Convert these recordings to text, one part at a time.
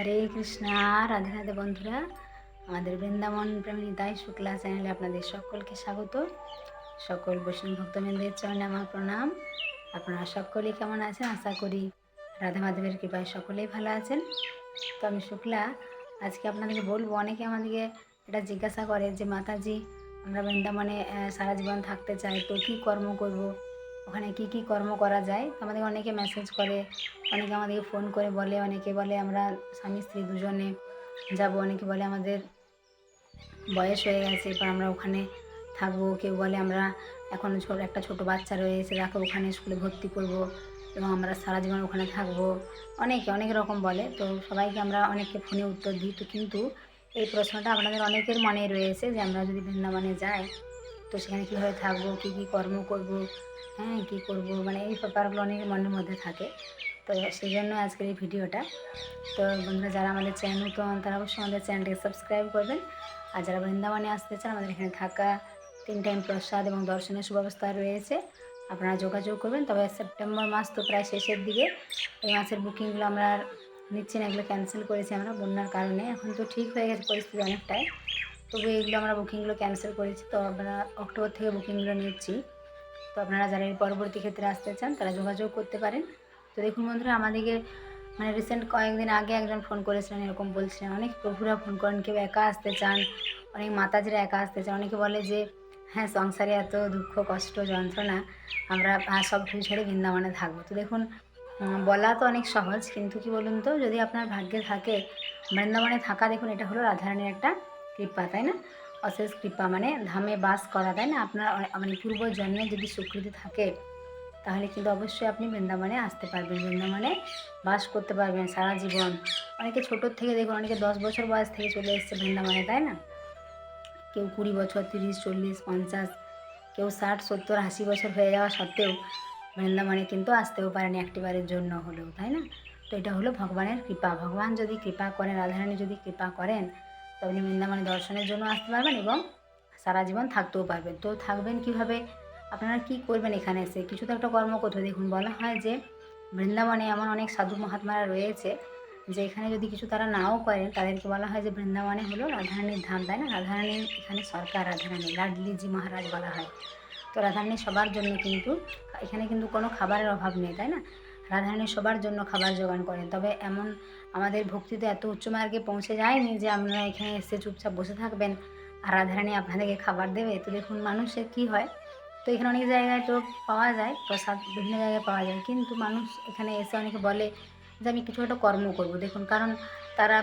হরে কৃষ্ণা, রাধে রাধে বন্ধুরা। আমাদের বৃন্দাবন প্রেমী তাই শুক্লা চ্যানেলে আপনাদের সকলকে স্বাগত। সকল বৈষ্ণব ভক্তবৃন্দের চরণে আমার প্রণাম। আপনারা সকলেই কেমন আছেন? আশা করি রাধা মাধবের কৃপায় সকলেই ভালো আছেন। তো আমি শুক্লা, আজকে আপনাদেরকে বলব, অনেকে আমাদেরকে এটা জিজ্ঞাসা করে যে, মাতাজি, আমরা বৃন্দাবনে সারা জীবন থাকতে চাই, তো কী কর্ম করব? ওখানে কি কি কর্ম করা যায়? আমাদের অনেকে মেসেজ করে, অনেকে আমাদেরকে ফোন করে বলে, অনেকে বলে আমরা স্বামী স্ত্রী দুজনে যাব, অনেকে বলে আমাদের বয়স হয়ে গেছে বা আমরা ওখানে থাকব। কেউ বলে আমরা এখন ছোট একটা ছোট বাচ্চা রয়েছে, তাকে ওখানে স্কুলে ভর্তি করব এবং আমরা সারা জীবন ওখানে থাকব। অনেকে, অনেক রকম বলে। তো সবাইকে আমরা অনেককে ফোনে উত্তর দিই। তো কিন্তু এই প্রশ্নটা আপনাদের অনেকের মনে রয়েছে যে আমরা যদি বৃন্দাবনে যাই তো সেখানে কীভাবে থাকব, কী কী কর্ম করব হ্যাঁ কী করব মানে এই ব্যাপারগুলো অনেক মনের মধ্যে থাকে। তো সেই জন্য আজকের এই ভিডিওটা। তো বন্ধুরা, যারা আমাদের চ্যানেল নতুন, তারা অবশ্যই আমাদের চ্যানেলটাকে সাবস্ক্রাইব করবেন। আর যারা বৃন্দাবনে আসতে চান, আমাদের এখানে থাকা তিন টাইম প্রসাদ এবং দর্শনের সুব্যবস্থা রয়েছে। আপনারা যোগাযোগ করবেন। তবে সেপ্টেম্বর মাস তো প্রায় শেষের দিকে। এই মাসের বুকিংগুলো আমরা নিচ্ছি না, এগুলো ক্যান্সেল করেছি আমরা। বন্যার কারণে এখন তো ঠিক হয়ে গেছে পরিস্থিতি অনেকটাই। তবু এইগুলো আমরা বুকিংগুলো ক্যান্সেল করেছি। তো আমরা অক্টোবর থেকে বুকিংগুলো নিচ্ছি। তো আপনারা যারা এর পরবর্তী ক্ষেত্রে আসতে চান, তারা যোগাযোগ করতে পারেন। তো দেখুন বন্ধুরা, আমাদেরকে মানে রিসেন্ট কয়েকদিন আগে একজন ফোন করেছিলেন, এরকম বলছিলেন। অনেক প্রভুরা ফোন করেন, কেউ একা আসতে চান, অনেক মাতাজিরা একা আসতে চান। অনেকে বলে যে হ্যাঁ সংসারে এত দুঃখ, কষ্ট, যন্ত্রণা, আমরা সব কিছু ছেড়ে বৃন্দাবনে থাকব। তো দেখুন বলা তো অনেক সহজ, কিন্তু কি বলুন তো, যদি আপনার ভাগ্যে থাকে, বৃন্দাবনে থাকা, দেখুন, এটা হলো রাধারানীর একটা কৃপা, তাই না? অশেষ কৃপা মানে ধামে বাস করা, তাই না? আপনার মানে পূর্ব জন্মে যদি স্বীকৃতি থাকে, তাহলে কিন্তু অবশ্যই আপনি বৃন্দাবনে আসতে পারবেন। বৃন্দাবনে বাস করতে পারবেন সারা জীবন। অনেকে ছোটোর থেকে দেখুন, অনেকে দশ বছর বয়স থেকে চলে এসছে বৃন্দাবনে, তাই না? কেউ কুড়ি বছর, তিরিশ, চল্লিশ, পঞ্চাশ, কেউ ষাট, সত্তর, আশি বছর হয়ে যাওয়া সত্ত্বেও বৃন্দাবনে কিন্তু আসতেও পারেনি একটিবারের জন্য হলেও, তাই না? তো এটা হলো ভগবানের কৃপা। ভগবান যদি কৃপা করেন, রাধারানী যদি কৃপা করেন তো আপনি বৃন্দাবনে দর্শনের জন্য আসতে পারবেন এবং সারা জীবন থাকতেও পারবেন। তো থাকবেন কীভাবে? আপনারা কি করবেন এখানে এসে? কিছু তো একটা কর্ম করতে। দেখুন। বলা হয় যে বৃন্দাবনে এমন অনেক সাধু মহাত্মারা রয়েছে যে এখানে যদি কিছু তারা নাও করেন, তাদেরকে বলা হয় যে বৃন্দাবনে হলো রাধারানীর ধাম, তাই না? রাধারানীর এখানে সরকার, রাধারানী, লাডলিজি মহারাজ বলা হয়। তো রাধারানী সবার জন্য কিন্তু, এখানে কিন্তু কোনো খাবারের অভাব নেই, তাই না? রাধারানী সবার জন্য খাবার জোগান করেন। তবে এমন আমাদের ভক্তিতে এত উচ্চ মার্গে পৌঁছে যায়নি যে আপনারা এখানে এসে চুপচাপ বসে থাকবেন। আর রাধারানী আপনাদেরকে খাবার দেবে? তো দেখুন মানুষের কি হয়। তো এখানে অনেক জায়গায় তো পাওয়া যায়, প্রসাদ বিভিন্ন জায়গায় পাওয়া যায়। কিন্তু মানুষ এখানে এসে অনেকে বলে যে আমি কিছু একটা কর্ম করব। দেখুন, কারণ তারা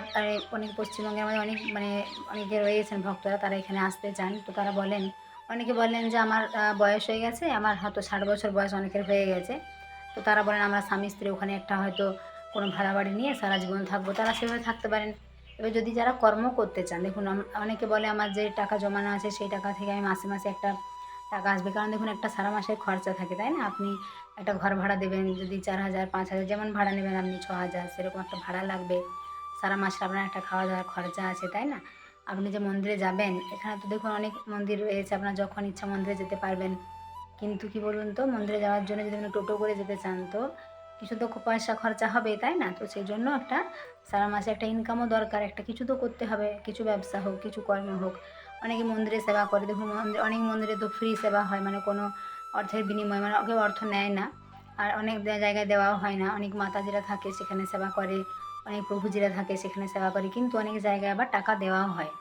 অনেক পশ্চিমবঙ্গের মধ্যে অনেক মানে অনেকে রয়েছেন ভক্তরা, তারা এখানে আসতে চান। তো তারা বলেন, অনেকে বলেন যে আমার বয়স হয়ে গেছে, আমার হয়তো ষাট বছর বয়স অনেকের হয়ে গেছে। তো তারা বলেন, আমরা স্বামী স্ত্রী, ওখানে একটা হয়তো কোনো ভাড়া বাড়ি নিয়ে সারা জীবন থাকব। তারা সেভাবে থাকতে পারেন। এবার যদি যারা কর্ম করতে চান, দেখুন অনেকে বলে, আমার যে টাকা জমানো আছে, সেই টাকা থেকে আমি মাসে মাসে একটা টাকা আসবে। কারণ দেখুন, একটা সারা মাসের খরচা থাকে, তাই না? আপনি একটা ঘর ভাড়া দেবেন, যদি চার হাজার, পাঁচ হাজার, যেমন ভাড়া নেবেন আপনি ছ হাজার, সেরকম একটা ভাড়া লাগবে। সারা মাসে আপনার একটা খাওয়া দাওয়ার খরচা আছে, তাই না? আপনি যে মন্দিরে যাবেন, এখানে তো দেখুন, অনেক মন্দির রয়েছে। আপনার যখন ইচ্ছা মন্দিরে যেতে পারবেন। কিন্তু কি বলুন তো, মন্দিরে যাওয়ার জন্য যদি আপনি টোটো করে যেতে চান তো কিছু তো পয়সা খরচা হবে, তাই না? তো সেই জন্য একটা সারা মাসে একটা ইনকামও দরকার, একটা কিছু তো করতে হবে, কিছু ব্যবসা হোক, কিছু কর্ম হোক। অনেকে মন্দিরে সেবা করে, দেখুন মন্দির, অনেক মন্দিরে তো ফ্রি সেবা হয় মানে কোনো অর্থের বিনিময় মানে কেউ অর্থ নেয় না। আর অনেক জায়গায় দেওয়াও হয় না, অনেক মাতাজিরা থাকে সেখানে সেবা করে, অনেক প্রভুজিরা থাকে সেখানে সেবা করে, কিন্তু অনেক জায়গায় আবার টাকা দেওয়াও হয়।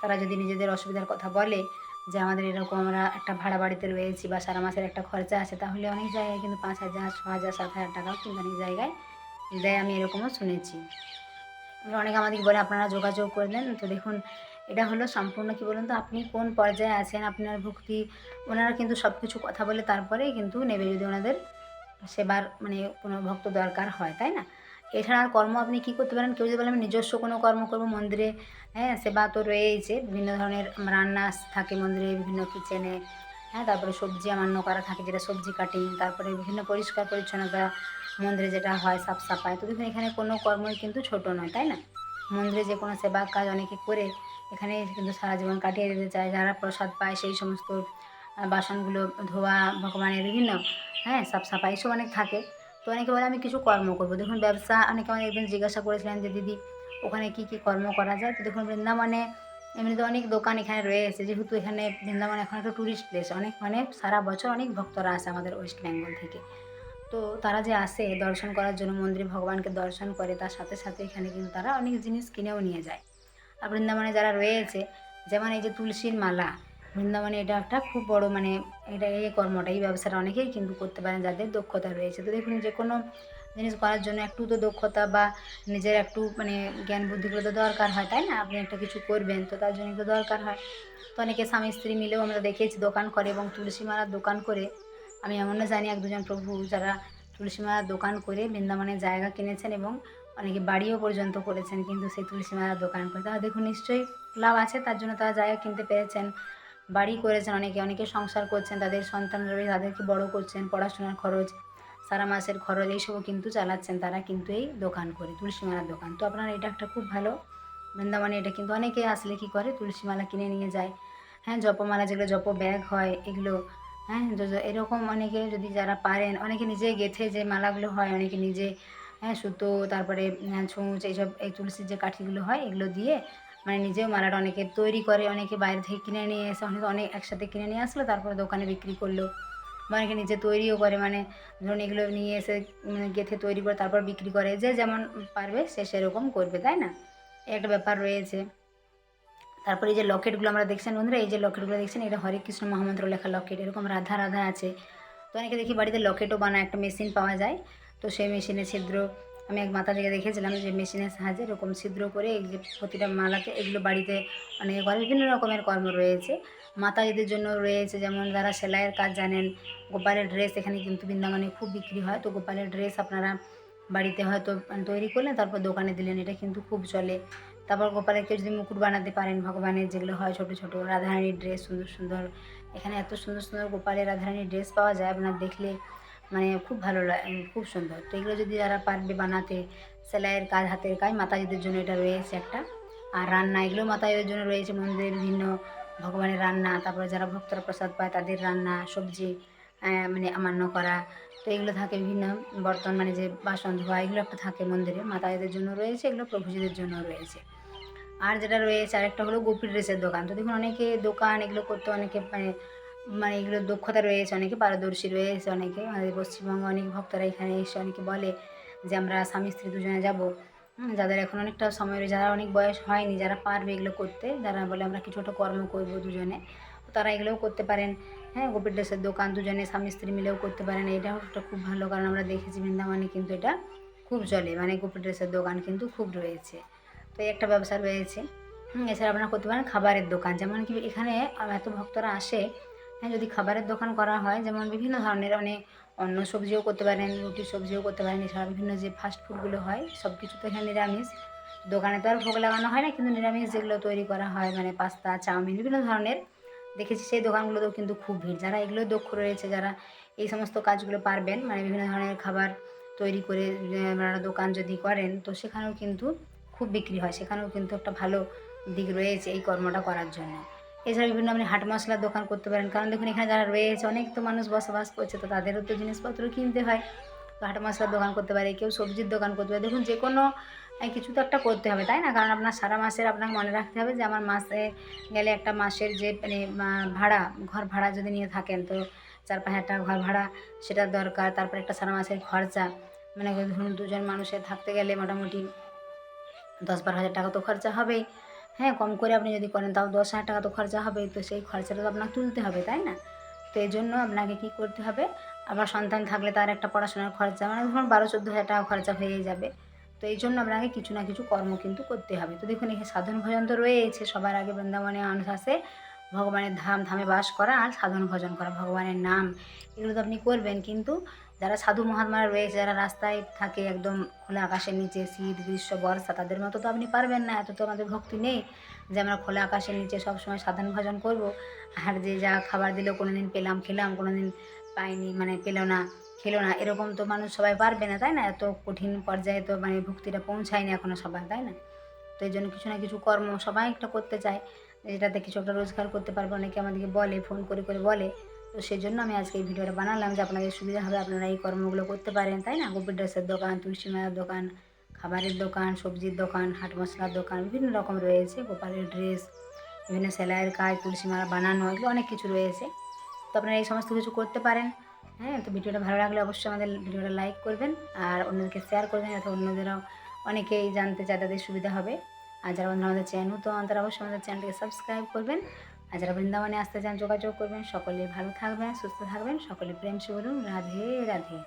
তারা যদি নিজেদের অসুবিধার কথা বলে যে আমাদের এরকম আমরা একটা ভাড়া বাড়িতে রয়েছি বা সারা মাসের একটা খরচা আছে, তাহলে অনেক জায়গায় কিন্তু পাঁচ হাজার, ছ হাজার, সাত হাজার টাকাও কিন্তু অনেক জায়গায় দেয় আমি এরকমও শুনেছি। অনেকে আমাদেরকে বলে, আপনারা যোগাযোগ করে দেন তো দেখুন, এটা হলো সম্পূর্ণ কি বলুন তো, আপনি কোন পর্যায়ে আছেন, আপনার ভক্তি, ওনারা কিন্তু সব কিছু কথা বলে তারপরে কিন্তু নেবে যদি ওনাদের সেবার মানে কোনো ভক্ত দরকার হয়, তাই না? এছাড়া আর কর্ম আপনি কী করতে পারেন? কেউ যদি বলেন আমি নিজস্ব কোনো কর্ম করব মন্দিরে হ্যাঁ সেবা তো রয়েইছে, বিভিন্ন ধরনের রান্না থাকে মন্দিরে, বিভিন্ন কিচেনে হ্যাঁ তারপরে সবজি আমান্য করা থাকে, যেটা সবজি কাটিং তারপরে বিভিন্ন পরিষ্কার পরিচ্ছন্নতা মন্দিরে যেটা হয়, সাফ সাফাই। তো দেখুন, এখানে কোনো কর্মই কিন্তু ছোট নয়, তাই না? মন্দিরে যে কোনো সেবা কাজ অনেকে করে, এখানে কিন্তু সারা জীবন কাটিয়ে দিতে চায়, যারা প্রসাদ পায় সেই সমস্ত বাসনগুলো ধোয়া, ভগবানের বিভিন্ন হ্যাঁ সাফ সাফাই এসব অনেক থাকে। তো অনেকে বলে আমি কিছু কর্ম করব। দেখুন, ব্যবসা, অনেকে আমাকে একদিন জিজ্ঞাসা করেছিলেন যে, দিদি, ওখানে কি কি কর্ম করা যায়? তো দেখুন, বৃন্দাবনে এমনিতে অনেক দোকান এখানে রয়েছে। যেহেতু এখানে বৃন্দাবন এখন একটা ট্যুরিস্ট প্লেস অনেক মানে সারা বছর অনেক ভক্তরা আসে আমাদের ওয়েস্ট বেঙ্গল থেকে। তো তারা যে আসে দর্শন করার জন্য, মন্দিরে ভগবানকে দর্শন করে, তার সাথে সাথে এখানে কিন্তু তারা অনেক জিনিস কিনেও নিয়ে যায়। আর বৃন্দাবনে যারা রয়েছে, যেমন এই যে তুলসীর মালা বৃন্দাবনে এটা একটা খুব বড় মানে এটা এই কর্মটা, এই ব্যবসাটা অনেকেই কিন্তু করতে পারেন যাদের দক্ষতা রয়েছে। তো দেখুন, যে কোনো জিনিস করার জন্য একটু তো দক্ষতা বা নিজের একটু মানে জ্ঞান বুদ্ধিগুলো তো দরকার হয়, তাই না? আপনি একটা কিছু করবেন তো তার জন্য তো দরকার হয়। তো অনেকে স্বামী, স্ত্রী মিলেও আমরা দেখেছি দোকান করে এবং তুলসী মালার দোকান করে, আমি এমনও জানি এক দুজন প্রভু যারা তুলসী মালার দোকান করে বৃন্দাবনে জায়গা কিনেছেন এবং অনেকে বাড়িও পর্যন্ত করেছেন কিন্তু সেই তুলসী মালার দোকান করে। তারা দেখুন, নিশ্চয়ই লাভ আছে, তার জন্য তারা জায়গা কিনতে পেরেছেন। বাড়ি করেছেন অনেকে অনেকে সংসার করছেন, তাদের সন্তান রয়েছে তাদেরকে বড় করছেন, পড়াশোনার খরচ, সারা মাসের খরচ, এইসবও কিন্তু চালাচ্ছেন, তারা কিন্তু এই দোকান করে তুলসী মালার দোকান। তো আপনার এটা একটা খুব ভালো বৃন্দাবনে এটা কিন্তু অনেকে আসলে কি করে তুলসী মালা কিনে নিয়ে যায়। হ্যাঁ জপমালা যেগুলো জপ ব্যাগ হয়, এগুলো হ্যাঁ এরকম অনেকে যদি যারা পারেন, অনেকে নিজে গেথে যে মালাগুলো হয়, অনেকে নিজে হ্যাঁ সুতো, তারপরে ছুঁচ, এইসব, এই তুলসীর যে কাঠিগুলো হয়, এগুলো দিয়ে মানে নিজেও মালাটা অনেকে তৈরি করে অনেকে বাইরে থেকে কিনে নিয়ে এসে অনেকে অনেক একসাথে কিনে নিয়ে আসলো তারপরে দোকানে বিক্রি করল। অনেকে নিজে তৈরিও করে মানে ধরুন এগুলো নিয়ে এসে উম, গেঁথে তৈরি করে তারপর বিক্রি করে যে যেমন পারবে সে সেরকম করবে তাই না? একটা ব্যাপার রয়েছে। তারপরে এই যে লকেটগুলো আমরা দেখছেন বন্ধুরা এই যে লকেটগুলো দেখছেন এটা হরে কৃষ্ণ মহামন্ত্র লেখা লকেট এরকম রাধা রাধা আছে। তো অনেকে দেখি বাড়িতে লকেটও বানায় একটা মেশিন পাওয়া যায়। তো সেই মেশিনে ছিদ্র আমি এক মাতাজিকে দেখেছিলাম যে মেশিনের সাহায্যে এরকম ছিদ্র করে এই যে প্রতিটা মালাকে এগুলো বাড়িতে অনেকে করে, বিভিন্ন রকমের কর্ম রয়েছে। মাতাজিদের জন্য রয়েছে, যেমন যারা সেলাইয়ের কাজ জানেন, গোপালের ড্রেস এখানে কিন্তু বৃন্দাবনে খুব বিক্রি হয়। তো গোপালের ড্রেস আপনারা বাড়িতে হয়তো তৈরি করলেন, তারপর দোকানে দিলেন, এটা কিন্তু খুব চলে। তারপর গোপালের কেউ যদি মুকুট বানাতে পারেন, ভগবানের যেগুলো হয় ছোটো ছোটো রাধারানীর ড্রেস সুন্দর সুন্দর, এখানে এত সুন্দর সুন্দর গোপালের রাধারানীর ড্রেস পাওয়া যায়, আপনার দেখলে মানে খুব ভালো লাগে খুব সুন্দর। তো এগুলো যদি যারা পারবে বানাতে, সেলাইয়ের কাজ, হাতের কাজ, মাতাজিদের জন্য এটা রয়েছে একটা। আর রান্না, এগুলো মাতাজিদের জন্য রয়েছে মন্দিরে বিভিন্ন ভগবানের রান্না, তারপরে যারা ভক্তরা প্রসাদ পায় তাদের রান্না, সবজি মানে আমান্য করা। তো এগুলো থাকে বিভিন্ন বর্তন মানে যে বাসন ধোয়া, এগুলো একটা থাকে মন্দিরে। মাতাজিদের জন্য রয়েছে, এগুলো প্রভুজিদের জন্য রয়েছে। আর যেটা রয়েছে, আরেকটা হলো গোপী ড্রেসের দোকান। তো দেখুন, অনেকে দোকান, এগুলো করতে অনেকে মানে মানে এগুলো দক্ষতা রয়েছে, অনেকে পারদর্শী রয়েছে, অনেকে আমাদের পশ্চিমবঙ্গে অনেক ভক্তরা এখানে এসে অনেকে বলে যে আমরা স্বামী, স্ত্রী দুজনে যাব। যাদের এখন অনেকটা সময় রয়েছে যারা অনেক বয়স হয়নি, যারা পারবে এগুলো করতে, যারা বলে আমরা কিছু একটা কর্ম করব দুজনে, তারা এগুলোও করতে পারেন। হ্যাঁ গোপী ড্রেসের দোকান দুজনে স্বামী, স্ত্রী মিলেও করতে পারেন। এটাও একটা খুব ভালো কারণ, আমরা দেখেছি বৃন্দাবনে কিন্তু এটা খুব চলে মানে গোপী ড্রেসের দোকান কিন্তু খুব রয়েছে। তো এই একটা ব্যবসা রয়েছে। এছাড়া আপনারা করতে পারেন খাবারের দোকান। যেমন কি এখানে এত ভক্তরা আসে যদি খাবারের দোকান করা হয়, যেমন বিভিন্ন ধরনের অনেক অন্য সবজিও করতে পারেন রুটি সবজিও করতে পারেন, এছাড়া বিভিন্ন যে ফাস্ট ফুডগুলো হয় সব কিছু তো এখানে নিরামিষ। দোকানে তো আর ভোগ লাগানো হয় না, কিন্তু নিরামিষ যেগুলো তৈরি করা হয় মানে পাস্তা, চাউমিন, বিভিন্ন ধরনের। দেখেছি সেই দোকানগুলোতেও কিন্তু খুব ভিড়। যারা এগুলো দক্ষ রয়েছে, যারা এই সমস্ত কাজগুলো পারবেন মানে বিভিন্ন ধরনের খাবার তৈরি করে আপনারা দোকান যদি করেন, তো সেখানেও কিন্তু খুব বিক্রি হয়। সেখানেও কিন্তু একটা ভালো দিক রয়েছে এই কর্মটা করার জন্য। এছাড়া বিভিন্ন আপনি হাট মশলার দোকান করতে পারেন। কারণ দেখুন, এখানে যারা রয়েছে, অনেক তো মানুষ বসবাস করছে, তো তাদেরও তো জিনিসপত্র কিনতে হয়। তো হাট মশলার দোকান করতে পারে, কেউ সবজির দোকান করতে পারে। দেখুন যে কোনো কিছু তো একটা করতে হবে, তাই না? কারণ আপনার সারা মাসের আপনাকে মনে রাখতে হবে যে, আমার মাসে গেলে একটা মাসের যে মানে ভাড়া, ঘর ভাড়া যদি নিয়ে থাকেন, তো চার পাঁচ হাজার টাকা ঘর ভাড়া সেটার দরকার। তারপর একটা সারা মাসের খরচা। মানে ধরুন, দুজন মানুষের থাকতে গেলে মোটামুটি দশ বারো হাজার টাকা তো খরচা হবেই। হ্যাঁ কম করে আপনি যদি করেন, তাও দশ হাজার টাকা তো খরচা হবেই, তো সেই খরচাটা তো আপনাকে তুলতে হবে, তাই না? তো এই জন্য আপনাকে কী করতে হবে আবার সন্তান থাকলে তার একটা পড়াশোনার খরচা মানে ধরুন বারো, চোদ্দ হাজার টাকা খরচা হয়ে যাবে। তো এই জন্য আপনাকে কিছু না কিছু কর্ম কিন্তু করতে হবে। তো দেখুন, এখানে সাধন ভজন তো রয়েছে সবার আগে বৃন্দাবনে মানুষ আসে ভগবানের ধাম, ধামে বাস করা আর সাধন ভজন করা, ভগবানের নাম, এগুলো তো আপনি করবেন, কিন্তু যারা সাধু মহাত্মারা রয়েছে, যারা রাস্তায় থাকে একদম খোলা আকাশের নিচে, শীত, গ্রীষ্ম, বর্ষা, তাদের মতো তো আপনি পারবেন না, এত তো আমাদের ভক্তি নেই যে আমরা খোলা আকাশের নিচে সবসময় সাধন ভজন করব। আর যে যা খাবার দিল কোনো দিন পেলাম, খেলাম কোনো দিন পাইনি মানে পেল না, খেলো না, এরকম তো মানুষ সবাই পারবে না, তাই না? এত কঠিন পর্যায়ে তো মানে ভক্তিটা পৌঁছায়নি এখনও সবাই তাই না? তো এই জন্য কিছু না কিছু কর্ম সবাই একটা করতে চায়, যেটাতে কিছু একটা রোজগার করতে পারবে, অনেকে আমাদেরকে বলে, ফোন করে করে বলে। তো সেই জন্য আমি আজকে এই ভিডিওটা বানালাম যে আপনাদের সুবিধা হবে, আপনারা এই কর্মগুলো করতে পারেন, তাই না? গোপীর ড্রেসের দোকান, তুলসী মায়ের দোকান, খাবারের দোকান, সবজির দোকান, হাট মশলার দোকান, বিভিন্ন রকম রয়েছে, গোপালের ড্রেস, বিভিন্ন সেলাইয়ের কাজ, তুলসী মালা বানানো, এগুলো অনেক কিছু রয়েছে। তো আপনারা এই সমস্ত কিছু করতে পারেন হ্যাঁ? তো ভিডিওটা ভালো লাগলে অবশ্যই আমাদের ভিডিওটা লাইক করবেন আর অন্যদেরকে শেয়ার করবেন যাতে অন্যদেরও অনেকেই জানতে চায় তাদের সুবিধা হবে। আর যারা আমাদের চ্যানেল তো তারা অবশ্যই আমাদের চ্যানেলটিকে সাবস্ক্রাইব করবেন আর যারা বৃন্দাবনে আসতে চান যোগাযোগ করবেন, সকলে ভালো থাকবেন, সুস্থ থাকবেন, সকলে প্রেম বলুন রাধে রাধে।